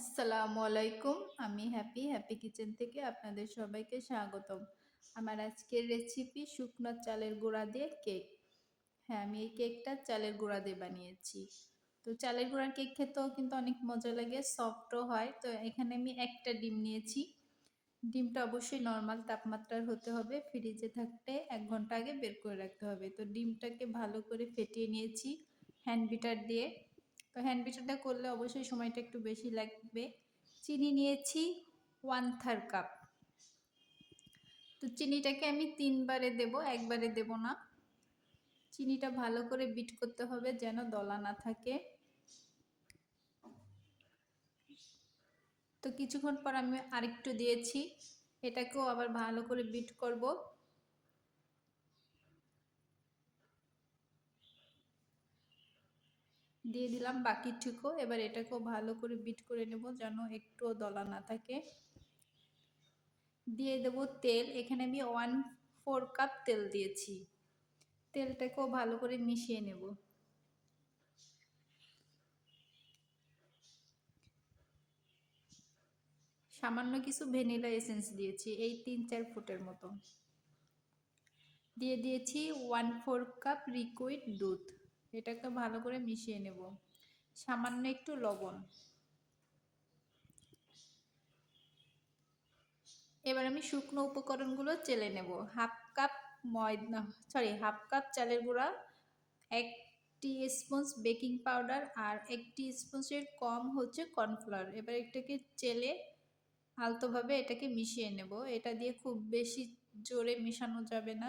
আসসালামু আলাইকুম। আমি হ্যাপি হ্যাপি কিচেন থেকে আপনাদের সবাইকে স্বাগতম। আমার আজকের রেসিপি শুকনো চালের গুঁড়া দিয়ে কেক হ্যাঁ আমি এই কেকটা চালের গুঁড়া দিয়ে বানিয়েছি। তো চালের গুঁড়ার কেক খেতেও কিন্তু অনেক মজা লাগে সফটও হয়। তো এখানে আমি একটা ডিম নিয়েছি। ডিমটা অবশ্যই নর্মাল তাপমাত্রার হতে হবে। ফ্রিজে থাকতে এক ঘণ্টা আগে বের করে রাখতে হবে। তো ডিমটাকে ভালো করে ফেটিয়ে নিয়েছি। হ্যান্ড বিটার দিয়ে। তো হ্যান্ড বিটারটা করলে অবশ্যই সময়টা একটু বেশি লাগবে। চিনি নিয়েছি ওয়ান থার্ড কাপ তো চিনিটাকে আমি তিনবারে দেব, একবারে দেব না। চিনিটা ভালো করে বিট করতে হবে যেন দলা না থাকে। তো কিছুক্ষণ পর আমি আরেকটু দিয়েছি, এটাকেও আবার ভালো করে বিট করব। দিয়ে দিলাম বাকিটুকু। এবার এটাকেও ভালো করে বিট করে নেব যেন একটুও দলা না থাকে। দিয়ে দেব তেল। এখানে আমি ওয়ান ফোর কাপ তেল দিয়েছি। তেলটাকেও ভালো করে মিশিয়ে নেব। সামান্য কিছু ভ্যানিলা এসেন্স দিয়েছি, এই তিন চার ফুটের মতো। দিয়ে দিয়েছি ওয়ান ফোর কাপ লিকুইড দুধ। এটাকে ভালো করে মিশিয়ে নেব। সামান্য একটু লবণ। এবার আমি শুকনো উপকরণগুলো চেলে নেব। হাফ কাপ ময়দা সরি হাফ কাপ চালের গুঁড়া, এক টি স্পুন বেকিং পাউডার আর এক টি স্পুনের কম হচ্ছে কর্নফ্লাওয়ার। এবার এটাকে চেলে আলতোভাবে এটাকে মিশিয়ে নেব। এটা দিয়ে খুব বেশি জোরে মেশানো যাবে না।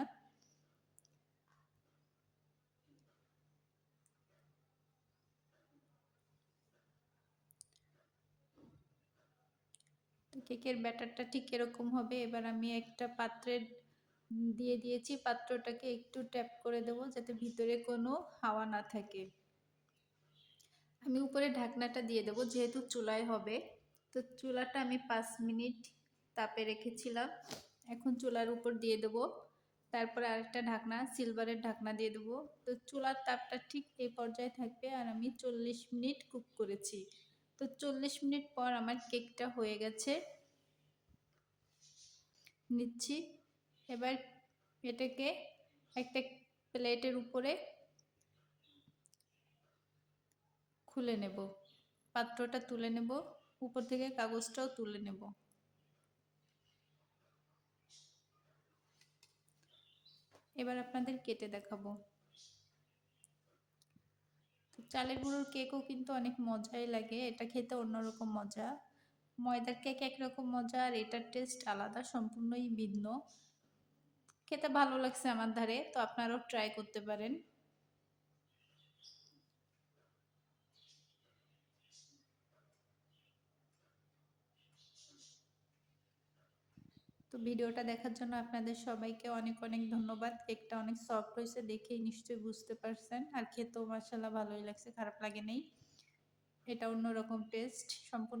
কেকের ব্যাটারটা ঠিক এরকম হবে। এবার আমি একটা পাত্রে দিয়ে দিয়েছি, পাত্রটাকে একটু ট্যাপ করে দেব যাতে ভিতরে কোনো হাওয়া না থাকে। আমি উপরে ঢাকনাটা দিয়ে দেব যেহেতু চুলায় হবে। তো চুলাটা আমি পাঁচ মিনিট তাপে রেখেছিলাম। এখন চুলার উপর দিয়ে দেব। তারপরে আরেকটা ঢাকনা, সিলভারের ঢাকনা দিয়ে দেবো। তো চুলার তাপটা ঠিক এই পর্যায়ে থাকবে আর আমি চল্লিশ মিনিট কুক করেছি। তো চল্লিশ মিনিট পর আমার কেকটা হয়ে গেছে। নিচ্ছি। এবার এটাকে একটা প্লেটের উপরে খুলে নেব। পাত্রটা তুলে নেব। উপর থেকে কাগজটাও তুলে নেব। এবার আপনাদের কেটে দেখাবো। চালের গুঁড়োর কেকও কিন্তু অনেক মজাই লাগে, এটা খেতে অন্যরকম মজা। ময়দার কেক একরকম মজা, আর এটার টেস্ট আলাদা, সম্পূর্ণই ভিন্ন। খেতে ভালো লাগছে আমার ধারে, তো আপনারাও ট্রাই করতে পারেন। তো ভিডিওটা দেখার জন্য আপনাদের সবাইকে অনেক অনেক ধন্যবাদ। কেকটা অনেক সফট হয়েছে দেখেই নিশ্চয়ই বুঝতে পারছেন। আর খেতেও মাসাল্লাহ ভালোই লাগছে, খারাপ লাগে নেই এটা অন্যরকম টেস্ট সম্পূর্ণ